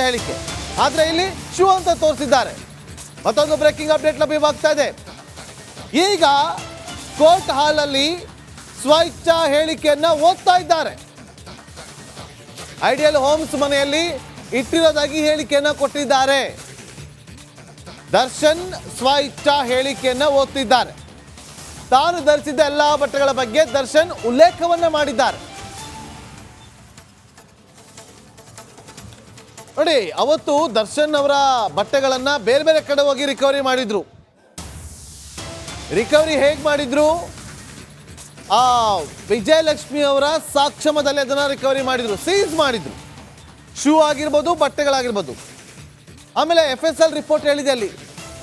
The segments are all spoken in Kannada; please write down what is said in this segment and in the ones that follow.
ಹೇಳಿಕೆ. ಆದ್ರೆ ಇಲ್ಲಿ ಶೂ ಅಂತ ತೋರಿಸಿದ್ದಾರೆ. ಮತ್ತೊಂದು ಬ್ರೇಕಿಂಗ್ ಅಪ್ಡೇಟ್ ಲಭ್ಯವಾಗ್ತಾ ಇದೆ. ಈಗ ಕೋರ್ಟ್ ಹಾಲಲ್ಲಿ ಸ್ವಇಚ್ಛಾ ಹೇಳಿಕೆಯನ್ನ ಓದ್ತಾ ಇದ್ದಾರೆ. ಐಡಿಯಲ್ ಹೋಮ್ಸ್ ಮನೆಯಲ್ಲಿ ಇಟ್ಟಿರೋದಾಗಿ ಹೇಳಿಕೆಯನ್ನ ಕೊಟ್ಟಿದ್ದಾರೆ. ದರ್ಶನ್ ಸ್ವಇಚ್ಛಾ ಹೇಳಿಕೆಯನ್ನ ಓದ್ತಿದ್ದಾರೆ. ತಾನು ಧರಿಸಿದ್ದ ಎಲ್ಲಾ ಬಟ್ಟೆಗಳ ಬಗ್ಗೆ ದರ್ಶನ್ ಉಲ್ಲೇಖವನ್ನ ಮಾಡಿದ್ದಾರೆ. ನೋಡಿ, ಅವತ್ತು ದರ್ಶನ್ ಅವರ ಬಟ್ಟೆಗಳನ್ನ ಬೇರೆ ಬೇರೆ ಕಡೆ ಹೋಗಿ ರಿಕವರಿ ಮಾಡಿದ್ರು. ರಿಕವರಿ ಹೇಗೆ ಮಾಡಿದ್ರು? ಆ, ವಿಜಯಲಕ್ಷ್ಮಿ ಅವರ ಸಾಕ್ಷಮದಲ್ಲಿ ಅದನ್ನ ರಿಕವರಿ ಮಾಡಿದ್ರು. ಸೀಸ್ ಮಾಡಿದ್ರು. ಶೂ ಆಗಿರ್ಬೋದು, ಬಟ್ಟೆಗಳಾಗಿರ್ಬೋದು. ಆಮೇಲೆ ಎಫ್ ಎಸ್ ಎಲ್ ರಿಪೋರ್ಟ್ ಹೇಳಿದೆ ಅಲ್ಲಿ.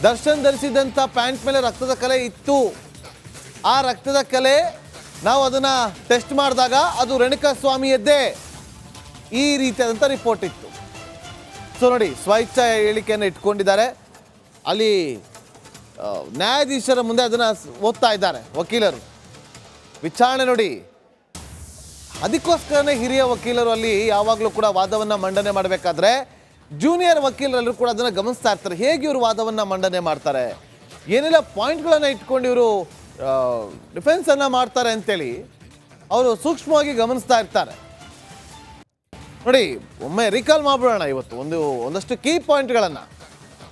ದರ್ಶನ್ ಧರಿಸಿದಂಥ ಪ್ಯಾಂಟ್ ಮೇಲೆ ರಕ್ತದ ಕಲೆ ಇತ್ತು. ಆ ರಕ್ತದ ಕಲೆ ನಾವು ಅದನ್ನ ಟೆಸ್ಟ್ ಮಾಡಿದಾಗ ಅದು ರೇಣುಕಾ ಸ್ವಾಮಿಯದ್ದೇ ಈ ರೀತಿಯಾದಂಥ ರಿಪೋರ್ಟ್ ಇತ್ತು. ಸೊ ನೋಡಿ ಸ್ವಇಚ್ಛಾ ಹೇಳಿಕೆಯನ್ನು ಇಟ್ಕೊಂಡಿದ್ದಾರೆ. ಅಲ್ಲಿ ನ್ಯಾಯಾಧೀಶರ ಮುಂದೆ ಅದನ್ನು ಓದ್ತಾ ಇದ್ದಾರೆ ವಕೀಲರು. ವಿಚಾರಣೆ ನೋಡಿ, ಅದಕ್ಕೋಸ್ಕರನೇ ಹಿರಿಯ ವಕೀಲರು ಅಲ್ಲಿ ಯಾವಾಗಲೂ ಕೂಡ ವಾದವನ್ನು ಮಂಡನೆ ಮಾಡಬೇಕಾದ್ರೆ, ಜೂನಿಯರ್ ವಕೀಲರೆಲ್ಲರೂ ಕೂಡ ಅದನ್ನು ಗಮನಿಸ್ತಾ ಇರ್ತಾರೆ. ಹೇಗೆ ಇವರು ವಾದವನ್ನು ಮಂಡನೆ ಮಾಡ್ತಾರೆ? ಏನೆಲ್ಲ ಪಾಯಿಂಟ್ಗಳನ್ನು ಇಟ್ಕೊಂಡು ಇವರು ಡಿಫೆನ್ಸನ್ನು ಮಾಡ್ತಾರೆ ಅಂತೇಳಿ, ಅವರು ಸೂಕ್ಷ್ಮವಾಗಿ ಗಮನಿಸ್ತಾ ಇರ್ತಾರೆ. ನೋಡಿ, ಒಮ್ಮೆ ರಿಕಾಲ್ ಮಾಡ್ಬಿಡೋಣ ಇವತ್ತು. ಒಂದು, ಒಂದಷ್ಟು ಕೀ ಪಾಯಿಂಟ್ಗಳನ್ನು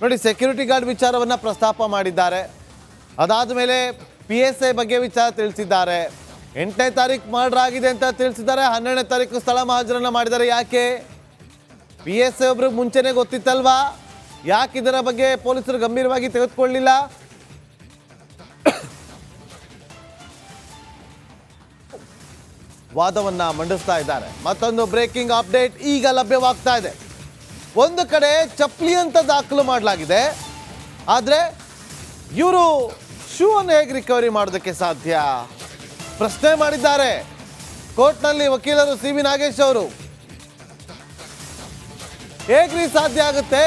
ನೋಡಿ ಸೆಕ್ಯೂರಿಟಿ ಗಾರ್ಡ್ ವಿಚಾರವನ್ನು ಪ್ರಸ್ತಾಪ ಮಾಡಿದ್ದಾರೆ. ಅದಾದ ಮೇಲೆ ಪಿ ಎಸ್ ಐ ಬಗ್ಗೆ ವಿಚಾರ ತಿಳಿಸಿದ್ದಾರೆ. ಎಂಟನೇ ತಾರೀಕು ಮರ್ಡರ್ ಆಗಿದೆ ಅಂತ ತಿಳಿಸಿದ್ದಾರೆ. ಹನ್ನೆರಡನೇ ತಾರೀಕು ಸ್ಥಳ ಮಹಾಜರನ್ನ ಮಾಡಿದ್ದಾರೆ. ಯಾಕೆ? ಪಿ ಎಸ್ ಐ ಒಬ್ರಿಗೆ ಮುಂಚೆನೇ ಗೊತ್ತಿತ್ತಲ್ವಾ? ಯಾಕೆ ಇದರ ಬಗ್ಗೆ ಪೊಲೀಸರು ಗಂಭೀರವಾಗಿ ತೆಗೆದುಕೊಳ್ಳಿಲ್ಲ? ವಾದವನ್ನ ಮಂಡಿಸ್ತಾ ಇದ್ದಾರೆ. ಮತ್ತೊಂದು ಬ್ರೇಕಿಂಗ್ ಅಪ್ಡೇಟ್ ಈಗ ಲಭ್ಯವಾಗ್ತಾ ಇದೆ. ಒಂದು ಕಡೆ ಚಪ್ಪಲಿ ಅಂತ ದಾಖಲು ಮಾಡಲಾಗಿದೆ. ಆದರೆ ಇವರು ಶೂ ಅನ್ನು ಹೇಗೆ ರಿಕವರಿ ಮಾಡೋದಕ್ಕೆ ಸಾಧ್ಯ? ಪ್ರಶ್ನೆ ಮಾಡಿದ್ದಾರೆ. ಕೋರ್ಟ್ನಲ್ಲಿ ವಕೀಲರು ಸಿ ವಿ ನಾಗೇಶ್ ಅವರು. ಹೇಗ್ರಿ ಸಾಧ್ಯ ಆಗುತ್ತೆ?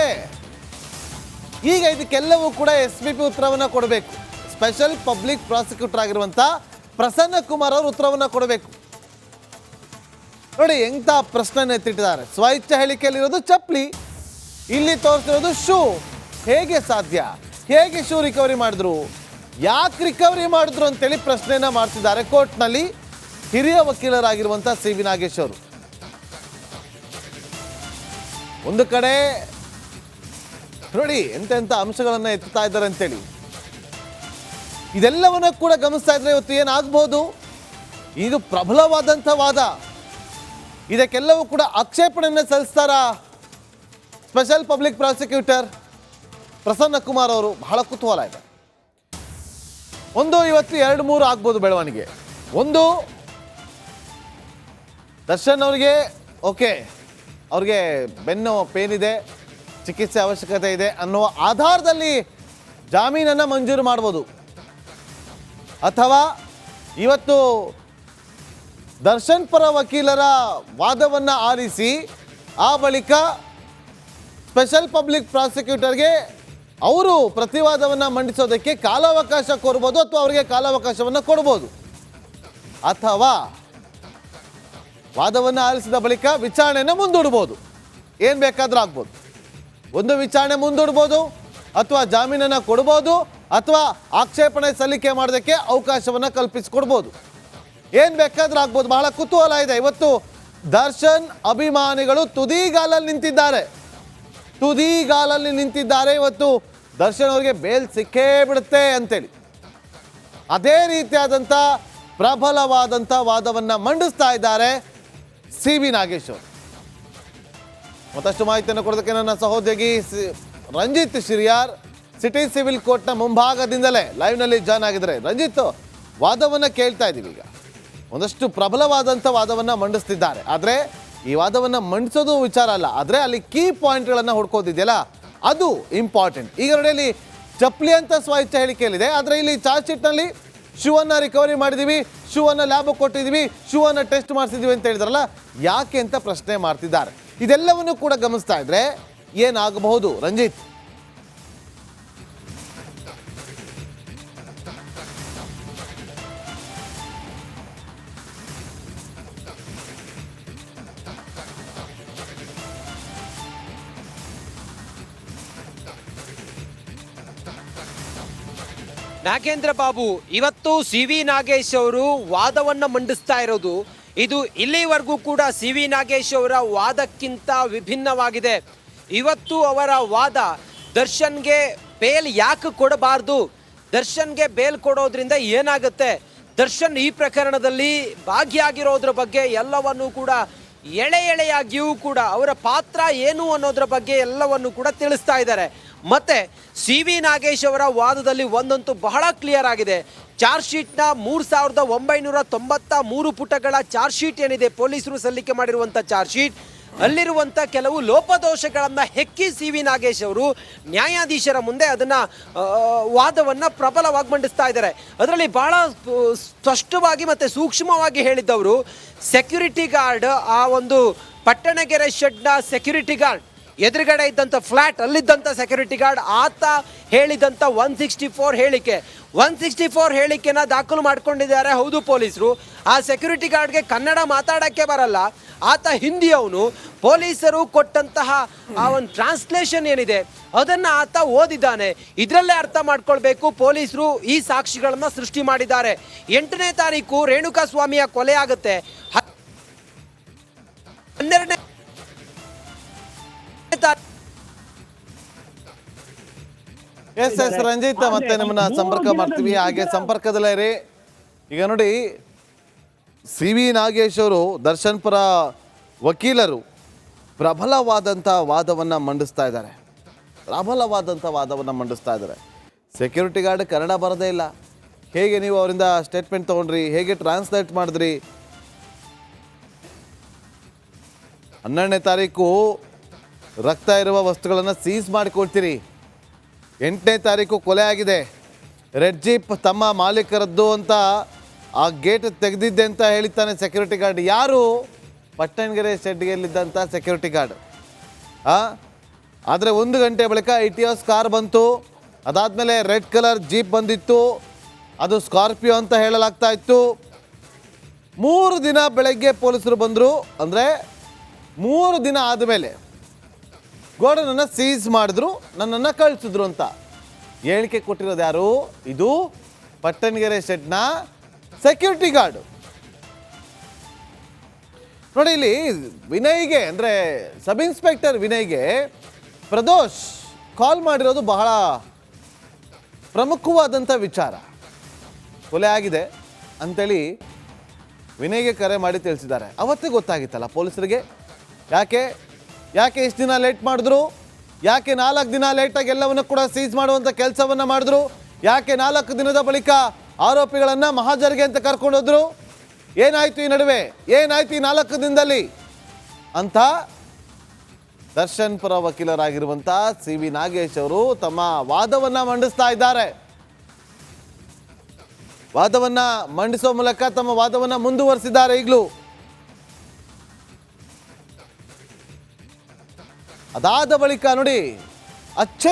ಈಗ ಇದಕ್ಕೆಲ್ಲವೂ ಕೂಡ ಎಸ್ ಬಿ ಪಿ ಉತ್ತರವನ್ನು ಕೊಡಬೇಕು. ಸ್ಪೆಷಲ್ ಪಬ್ಲಿಕ್ ಪ್ರಾಸಿಕ್ಯೂಟರ್ ಆಗಿರುವಂಥ ಪ್ರಸನ್ನ ಕುಮಾರ್ ಅವರು ಉತ್ತರವನ್ನು ಕೊಡಬೇಕು. ನೋಡಿ ಎಂಥ ಪ್ರಶ್ನೆ ಎತ್ತಿಟ್ಟಿದ್ದಾರೆ. ಸ್ವಯಿಚ್ಛ ಹೇಳಿಕೆಯಲ್ಲಿರೋದು ಚಪ್ಪಲಿ, ಇಲ್ಲಿ ತೋರಿಸಿರೋದು ಶೂ. ಹೇಗೆ ಸಾಧ್ಯ? ಹೇಗೆ ಶೂ ರಿಕವರಿ ಮಾಡಿದ್ರು? ಯಾಕೆ ರಿಕವರಿ ಮಾಡಿದ್ರು ಅಂತೇಳಿ ಪ್ರಶ್ನೆಯನ್ನ ಮಾಡ್ತಿದ್ದಾರೆ ಕೋರ್ಟ್ನಲ್ಲಿ ಹಿರಿಯ ವಕೀಲರಾಗಿರುವಂಥ ಸಿ ವಿ ನಾಗೇಶ್ ಅವರು. ಒಂದು ಕಡೆ ನೋಡಿ ಎಂತೆಂಥ ಅಂಶಗಳನ್ನ ಎತ್ತುತ್ತಾ ಇದ್ದಾರೆ ಅಂತೇಳಿ. ಇದೆಲ್ಲವನ್ನ ಕೂಡ ಗಮನಿಸ್ತಾ ಇದ್ರೆ ಇವತ್ತು ಏನಾಗ್ಬೋದು? ಇದು ಪ್ರಬಲವಾದಂಥ ವಾದ. ಇದಕ್ಕೆಲ್ಲವೂ ಕೂಡ ಆಕ್ಷೇಪಣೆಯನ್ನು ಸಲ್ಲಿಸ್ತಾರ special public prosecutor Prasanna Kumar ಅವರು? ಬಹಳ ಕುತೂಹಲ ಇದೆ. ಒಂದು ಇವತ್ತು ಎರಡು ಮೂರು ಆಗ್ಬೋದು ಬೆಳವಣಿಗೆ. ಒಂದು, ದರ್ಶನ್ ಅವರಿಗೆ ಓಕೆ, ಅವ್ರಿಗೆ ಬೆನ್ನು ಪೇನ್ ಇದೆ ಚಿಕಿತ್ಸೆ ಅವಶ್ಯಕತೆ ಇದೆ ಅನ್ನುವ ಆಧಾರದಲ್ಲಿ ಜಾಮೀನನ್ನು ಮಂಜೂರು ಮಾಡ್ಬೋದು. ಅಥವಾ ಇವತ್ತು ದರ್ಶನ್ ಪರ ವಕೀಲರ ವಾದವನ್ನು ಆಲಿಸಿ ಆ ಬಳಿಕ ಸ್ಪೆಷಲ್ ಪಬ್ಲಿಕ್ ಪ್ರಾಸಿಕ್ಯೂಟರ್ಗೆ ಅವರು ಪ್ರತಿವಾದವನ್ನು ಮಂಡಿಸೋದಕ್ಕೆ ಕಾಲಾವಕಾಶ ಕೋರ್ಬೋದು ಅಥವಾ ಅವರಿಗೆ ಕಾಲಾವಕಾಶವನ್ನು ಕೊಡ್ಬೋದು. ಅಥವಾ ವಾದವನ್ನು ಆಲಿಸಿದ ಬಳಿಕ ವಿಚಾರಣೆಯನ್ನು ಮುಂದೂಡ್ಬೋದು. ಏನು ಬೇಕಾದರೂ ಆಗ್ಬೋದು. ಒಂದು ವಿಚಾರಣೆ ಮುಂದೂಡ್ಬೋದು ಅಥವಾ ಜಾಮೀನನ್ನು ಕೊಡ್ಬೋದು ಅಥವಾ ಆಕ್ಷೇಪಣೆ ಸಲ್ಲಿಕೆ ಮಾಡೋದಕ್ಕೆ ಅವಕಾಶವನ್ನು ಕಲ್ಪಿಸಿಕೊಡ್ಬೋದು. ಏನು ಬೇಕಾದ್ರೂ ಆಗ್ಬೋದು. ಬಹಳ ಕುತೂಹಲ ಇದೆ. ಇವತ್ತು ದರ್ಶನ್, ಅಭಿಮಾನಿಗಳು ತುದಿಗಾಲಲ್ಲಿ ನಿಂತಿದ್ದಾರೆ. ತುದಿಗಾಲಲ್ಲಿ ನಿಂತಿದ್ದಾರೆ. ಇವತ್ತು ದರ್ಶನ್ ಅವರಿಗೆ ಬೇಲ್ ಸಿಕ್ಕೇ ಬಿಡುತ್ತೆ ಅಂತೇಳಿ. ಅದೇ ರೀತಿಯಾದಂಥ ಪ್ರಬಲವಾದಂಥ ವಾದವನ್ನು ಮಂಡಿಸ್ತಾ ಇದ್ದಾರೆ ಸಿ ವಿ ನಾಗೇಶ್ ಅವರು. ಮತ್ತಷ್ಟು ಮಾಹಿತಿಯನ್ನು ಕೊಡೋದಕ್ಕೆ ನನ್ನ ಸಹೋದ್ಯೋಗಿ ರಂಜಿತ್ ಶಿರಿಯಾರ್, ಸಿಟಿ ಸಿವಿಲ್ ಕೋರ್ಟ್ನ ಮುಂಭಾಗದಿಂದಲೇ ಲೈವ್ನಲ್ಲಿ ಜಾಯ್ನ್ ಆಗಿದ್ದಾರೆ. ರಂಜಿತ್, ವಾದವನ್ನು ಕೇಳ್ತಾ ಇದ್ದೀವಿ ಈಗ. ಒಂದಷ್ಟು ಪ್ರಬಲವಾದಂಥ ವಾದವನ್ನು ಮಂಡಿಸ್ತಿದ್ದಾರೆ. ಆದರೆ ಈ ವಾದವನ್ನು ಮಂಡಿಸೋದು ವಿಚಾರ ಅಲ್ಲ. ಆದರೆ ಅಲ್ಲಿ ಕೀ ಪಾಯಿಂಟ್ಗಳನ್ನು ಹುಡ್ಕೋದಿದೆಯಲ್ಲ, ಅದು ಇಂಪಾರ್ಟೆಂಟ್ ಈಗ ನೋಡಿ ಚಪ್ಪಲಿ ಅಂತ ಸ್ವಇಚ್ಛೆ ಹೇಳಿಕೆಯಲ್ಲಿದೆ. ಆದರೆ ಇಲ್ಲಿ ಚಾರ್ಜ್ ಶೀಟ್ನಲ್ಲಿ ಶೂ ಅನ್ನ ರಿಕವರಿ ಮಾಡಿದೀವಿ, ಶೂವನ್ನು ಲ್ಯಾಬ್ ಕೊಟ್ಟಿದ್ದೀವಿ ಶೂವನ್ನು ಟೆಸ್ಟ್ ಮಾಡಿಸಿದೀವಿ ಅಂತ ಹೇಳಿದ್ರಲ್ಲ, ಯಾಕೆ ಅಂತ ಪ್ರಶ್ನೆ ಮಾಡ್ತಿದ್ದಾರೆ. ಇದೆಲ್ಲವನ್ನು ಕೂಡ ಗಮನಿಸ್ತಾ ಇದ್ರೆ ಏನಾಗಬಹುದು? ರಂಜಿತ್. ನಾಗೇಂದ್ರ ಬಾಬು, ಇವತ್ತು ಸಿ ವಿ ನಾಗೇಶ್ ಅವರು ವಾದವನ್ನು ಮಂಡಿಸ್ತಾ ಇರೋದು. ಇದು ಇಲ್ಲಿವರೆಗೂ ಕೂಡ ಸಿ ವಿ ನಾಗೇಶ್ ಅವರ ವಾದಕ್ಕಿಂತ ವಿಭಿನ್ನವಾಗಿದೆ. ಇವತ್ತು ಅವರ ವಾದ ದರ್ಶನ್ಗೆ ಬೇಲ್ ಯಾಕೆ ಕೊಡಬಾರ್ದು? ದರ್ಶನ್ಗೆ ಬೇಲ್ ಕೊಡೋದ್ರಿಂದ ಏನಾಗುತ್ತೆ? ದರ್ಶನ್ ಈ ಪ್ರಕರಣದಲ್ಲಿ ಭಾಗಿಯಾಗಿರೋದ್ರ ಬಗ್ಗೆ ಎಲ್ಲವನ್ನೂ ಕೂಡ, ಎಳೆ ಎಳೆಯಾಗಿಯೂ ಕೂಡ, ಅವರ ಪಾತ್ರ ಏನು ಅನ್ನೋದ್ರ ಬಗ್ಗೆ ಎಲ್ಲವನ್ನು ಕೂಡ ತಿಳಿಸ್ತಾ ಇದ್ದಾರೆ. ಮತ್ತೆ ಸಿ ವಿ ನಾಗೇಶ್ ಅವರ ವಾದದಲ್ಲಿ ಒಂದಂತೂ ಬಹಳ ಕ್ಲಿಯರ್ ಆಗಿದೆ. ಚಾರ್ಜ್ ಶೀಟ್ನ ಮೂರು ಸಾವಿರದ ಒಂಬೈನೂರ ತೊಂಬತ್ತ ಮೂರು ಪುಟಗಳ ಚಾರ್ಜ್ ಶೀಟ್ ಏನಿದೆ, ಪೊಲೀಸರು ಸಲ್ಲಿಕೆ ಮಾಡಿರುವಂಥ ಚಾರ್ಜ್ ಶೀಟ್. ಅಲ್ಲಿರುವಂಥ ಕೆಲವು ಲೋಪದೋಷಗಳನ್ನು ಹೆಕ್ಕಿ ಸಿ ವಿ ನಾಗೇಶ್ ಅವರು ನ್ಯಾಯಾಧೀಶರ ಮುಂದೆ ಅದನ್ನ ವಾದವನ್ನ ಪ್ರಬಲವಾಗಿ ಮಂಡಿಸ್ತಾ ಇದ್ದಾರೆ. ಅದರಲ್ಲಿ ಬಹಳ ಸ್ಪಷ್ಟವಾಗಿ ಮತ್ತೆ ಸೂಕ್ಷ್ಮವಾಗಿ ಹೇಳಿದ್ದವರು ಸೆಕ್ಯೂರಿಟಿ ಗಾರ್ಡ್ ಆ ಒಂದು ಪಟ್ಟಣಗೆರೆ ಶೆಡ್ನ ಸೆಕ್ಯೂರಿಟಿ ಗಾರ್ಡ್ ಎದುರುಗಡೆ ಇದ್ದಂಥ ಫ್ಲಾಟ್, ಅಲ್ಲಿದ್ದಂಥ ಸೆಕ್ಯೂರಿಟಿ ಗಾರ್ಡ್ ಆತ ಹೇಳಿದಂಥ ಒನ್ ಸಿಕ್ಸ್ಟಿ ಫೋರ್ ಹೇಳಿಕೆ. ಒನ್ ಸಿಕ್ಸ್ಟಿ ಫೋರ್ ಹೇಳಿಕೆನ ದಾಖಲು ಮಾಡ್ಕೊಂಡಿದ್ದಾರೆ ಹೌದು ಪೊಲೀಸರು. ಆ ಸೆಕ್ಯೂರಿಟಿ ಗಾರ್ಡ್ಗೆ ಕನ್ನಡ ಮಾತಾಡೋಕ್ಕೆ ಬರಲ್ಲ. ಆತ ಹಿಂದಿಯವನು. ಪೊಲೀಸರು ಕೊಟ್ಟಂತಹ ಆ ಒಂದು ಟ್ರಾನ್ಸ್ಲೇಷನ್ ಏನಿದೆ, ಅದನ್ನು ಆತ ಓದಿದ್ದಾನೆ. ಇದರಲ್ಲೇ ಅರ್ಥ ಮಾಡ್ಕೊಳ್ಬೇಕು, ಪೊಲೀಸರು ಈ ಸಾಕ್ಷಿಗಳನ್ನು ಸೃಷ್ಟಿ ಮಾಡಿದ್ದಾರೆ. ಎಂಟನೇ ತಾರೀಕು ರೇಣುಕಾ ಸ್ವಾಮಿಯ ಕೊಲೆ ಆಗುತ್ತೆ. ಎಸ್ ಎಸ್ ರಂಜಿತ್ ಮತ್ತೆ ನಿಮ್ಮನ್ನ ಸಂಪರ್ಕ ಮಾಡ್ತೀವಿ. ಹಾಗೆ ಸಂಪರ್ಕದಲ್ಲೇ ರೀ ಈಗ ನೋಡಿ ಸಿ ವಿ ನಾಗೇಶ್ ಅವರು ದರ್ಶನ್ ಪರ ವಕೀಲರು ಪ್ರಬಲವಾದಂಥ ವಾದವನ್ನು ಮಂಡಿಸ್ತಾ ಇದ್ದಾರೆ. ಪ್ರಬಲವಾದಂಥ ವಾದವನ್ನು ಮಂಡಿಸ್ತಾ ಇದ್ದಾರೆ. ಸೆಕ್ಯೂರಿಟಿ ಗಾರ್ಡ್ ಕನ್ನಡ ಬರೋದೇ ಇಲ್ಲ. ಹೇಗೆ ನೀವು ಅವರಿಂದ ಸ್ಟೇಟ್ಮೆಂಟ್ ತೊಗೊಂಡ್ರಿ? ಹೇಗೆ ಟ್ರಾನ್ಸ್ಲೇಟ್ ಮಾಡಿದ್ರಿ? ಹನ್ನೆರಡನೇ ತಾರೀಕು ರಕ್ತ ಇರುವ ವಸ್ತುಗಳನ್ನು ಸೀಸ್ ಮಾಡಿಕೊಳ್ತೀರಿ ಎಂಟನೇ ತಾರೀಕು ಕೊಲೆ ಆಗಿದೆ. ರೆಡ್ ಜೀಪ್ ತಮ್ಮ ಮಾಲೀಕರದ್ದು ಅಂತ ಆ ಗೇಟ್ ತೆಗೆದಿದ್ದೆ ಅಂತ ಹೇಳಿದ್ದಾನೆ ಸೆಕ್ಯೂರಿಟಿ ಗಾರ್ಡ್. ಯಾರು? ಪಟ್ಟಣಗೆರೆ ಶೆಡ್ಗೆಲ್ಲಿದ್ದಂಥ ಸೆಕ್ಯೂರಿಟಿ ಗಾರ್ಡ್. ಆದರೆ ಒಂದು ಗಂಟೆ ಬಳಿಕ ಇ ಟಿ ಎಸ್ ಕಾರ್ ಬಂತು. ಅದಾದಮೇಲೆ ರೆಡ್ ಕಲರ್ ಜೀಪ್ ಬಂದಿತ್ತು. ಅದು ಸ್ಕಾರ್ಪಿಯೋ ಅಂತ ಹೇಳಲಾಗ್ತಾ ಇತ್ತು. ಮೂರು ದಿನ ಬೆಳಗ್ಗೆ ಪೊಲೀಸರು ಬಂದರು. ಅಂದರೆ ಮೂರು ದಿನ ಆದಮೇಲೆ ಗೋಡನನ್ನು ಸೀಸ್ ಮಾಡಿದ್ರು, ನನ್ನನ್ನು ಕಳಿಸಿದ್ರು ಅಂತ. ಹೇಳಿಕೆ ಕೊಟ್ಟಿರೋದು ಯಾರು? ಇದು ಪಟ್ಟಣಗೆರೆ ಶೆಡ್ನ ಸೆಕ್ಯೂರಿಟಿ ಗಾರ್ಡ್ ನೋಡಿ ಇಲ್ಲಿ ವಿನಯ್ಗೆ, ಅಂದರೆ ಸಬ್ ಇನ್ಸ್ಪೆಕ್ಟರ್ ವಿನಯ್ಗೆ ಪ್ರದೋಷ್ ಕಾಲ್ ಮಾಡಿರೋದು ಬಹಳ ಪ್ರಮುಖವಾದಂಥ ವಿಚಾರ. ಕೊಲೆ ಆಗಿದೆ ಅಂತೇಳಿ ವಿನಯ್ಗೆ ಕರೆ ಮಾಡಿ ತಿಳಿಸಿದ್ದಾರೆ. ಅವತ್ತೇ ಗೊತ್ತಾಗಿತ್ತಲ್ಲ ಪೊಲೀಸರಿಗೆ? ಯಾಕೆ? ಯಾಕೆ ಇಷ್ಟು ದಿನ ಲೇಟ್ ಮಾಡಿದ್ರು? ಯಾಕೆ ನಾಲ್ಕು ದಿನ ಲೇಟಾಗಿ ಎಲ್ಲವನ್ನು ಕೂಡ ಸೀಸ್ ಮಾಡುವಂಥ ಕೆಲಸವನ್ನು ಮಾಡಿದ್ರು? ಯಾಕೆ ನಾಲ್ಕು ದಿನದ ಬಳಿಕ ಆರೋಪಿಗಳನ್ನು ಮಹಾಜರಿಗೆ ಅಂತ ಕರ್ಕೊಂಡೋದ್ರು ಏನಾಯ್ತು ಈ ನಡುವೆ? ಏನಾಯ್ತು ಈ ನಾಲ್ಕು ದಿನದಲ್ಲಿ? ಅಂತ ದರ್ಶನ್ ಪರ ವಕೀಲರಾಗಿರುವಂಥ ಸಿ ವಿ ನಾಗೇಶ್ ಅವರು ತಮ್ಮ ವಾದವನ್ನ ಮಂಡಿಸ್ತಾ ಇದ್ದಾರೆ. ವಾದವನ್ನ ಮಂಡಿಸುವ ಮೂಲಕ ತಮ್ಮ ವಾದವನ್ನ ಮುಂದುವರಿಸಿದ್ದಾರೆ ಈಗಲೂ. ಅದಾದ ಬಳಿಕ ನೋಡಿ ಅಚ್ಚರಿ